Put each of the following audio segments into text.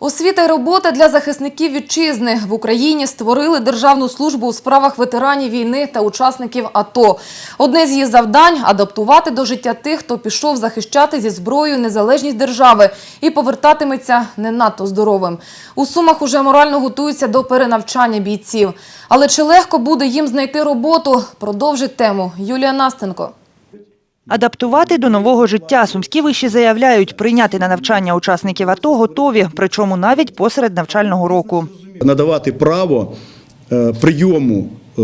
Освіта й робота для захисників вітчизни в Україні створили Державну службу у справах ветеранів війни та учасників АТО. Одне з її завдань адаптувати до життя тих, хто пішов захищати зі зброєю незалежність держави і повертатиметься не надто здоровим. У Сумах уже морально готуються до перенавчання бійців. Але чи легко буде їм знайти роботу? Продовжить тему Юлія Настенко. Адаптувати до нового життя сумські виші заявляють, прийняти на навчання учасників АТО готові, причому навіть посеред навчального року. надавати право е, прийому е,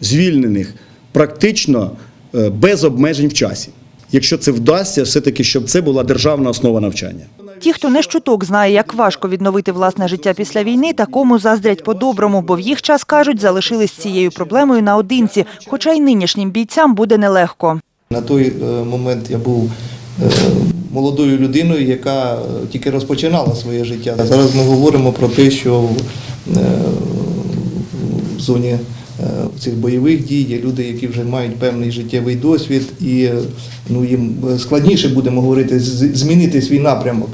звільнених практично е, без обмежень в часі. Якщо це вдасться, все-таки, щоб це була державна основа навчання. Ті, хто не щуток знає, як важко відновити власне життя після війни, такому заздрять по-доброму, бо в їх час, кажуть, залишились з цією проблемою наодинці, хоча й нинішнім бійцям буде нелегко. На той е, момент я був е, молодою людиною, яка е, тільки розпочинала своє життя. Зараз ми говоримо про те, що в зоні цих бойових дій є люди, які вже мають певний життєвий досвід, і ну, їм складніше будемо говорити змінити свій напрямок.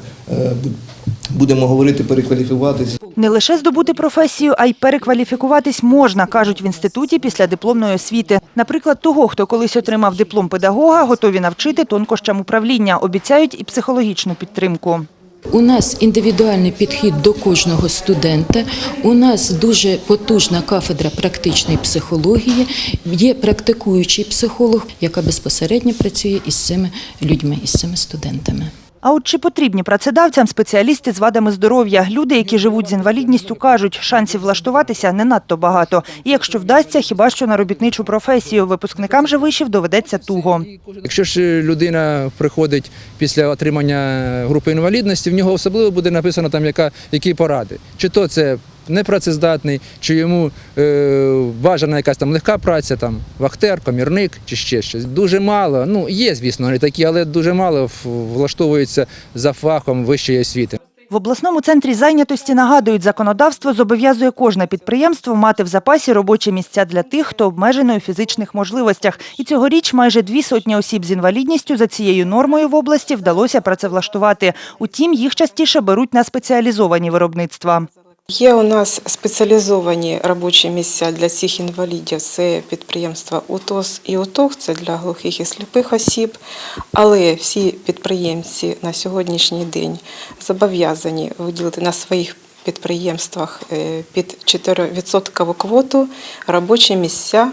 Будемо говорити перекваліфікуватися. Не лише здобути професію, а й перекваліфікуватись можна, кажуть в інституті після дипломної освіти. Наприклад, того, хто колись отримав диплом педагога, готові навчити тонкощам управління, обіцяють і психологічну підтримку. У нас індивідуальний підхід до кожного студента. У нас дуже потужна кафедра практичної психології. Є практикуючий психолог, яка безпосередньо працює із цими людьми, із цими студентами. А от чи потрібні працедавцям спеціалісти з вадами здоров'я? Люди, які живуть з інвалідністю, кажуть, шансів влаштуватися не надто багато. І якщо вдасться, хіба що на робітничу професію. Випускникам же вишів доведеться туго. Якщо ж людина приходить після отримання групи інвалідності, в нього особливо буде написано там, яка, які поради. Чи то це непрацездатний, чи йому е, бажана якась там легка праця, там вахтер, комірник чи ще щось. Дуже мало. Ну є, звісно, вони такі, але дуже мало в- влаштовуються за фахом вищої освіти. В обласному центрі зайнятості нагадують, законодавство зобов'язує кожне підприємство мати в запасі робочі місця для тих, хто обмежений у фізичних можливостях. І цьогоріч майже дві сотні осіб з інвалідністю за цією нормою в області вдалося працевлаштувати. Утім, їх частіше беруть на спеціалізовані виробництва. Є у нас спеціалізовані робочі місця для всіх інвалідів. Це підприємства УТОС і УТОГ, це для глухих і сліпих осіб. Але всі підприємці на сьогоднішній день зобов'язані виділити на своїх підприємствах е, під 4% квоту робочі місця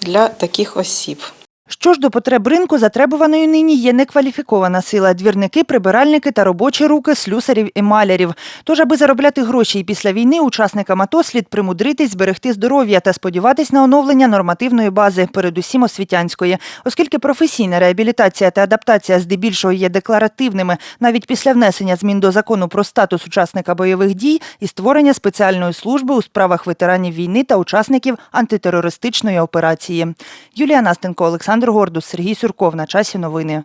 для таких осіб. Що ж до потреб ринку, затребуваною нині є некваліфікована сила – двірники, прибиральники та робочі руки слюсарів і малярів. Тож, аби заробляти гроші і після війни, учасникам АТО слід примудритись зберегти здоров'я та сподіватись на оновлення нормативної бази, передусім освітянської. Оскільки професійна реабілітація та адаптація здебільшого є декларативними, навіть після внесення змін до закону про статус учасника бойових дій і створення спеціальної служби у справах ветеранів війни та учасників антитерористичної операції. Юлія Настенко, Олександр Гордус, Сергій Сюрков На часі новини.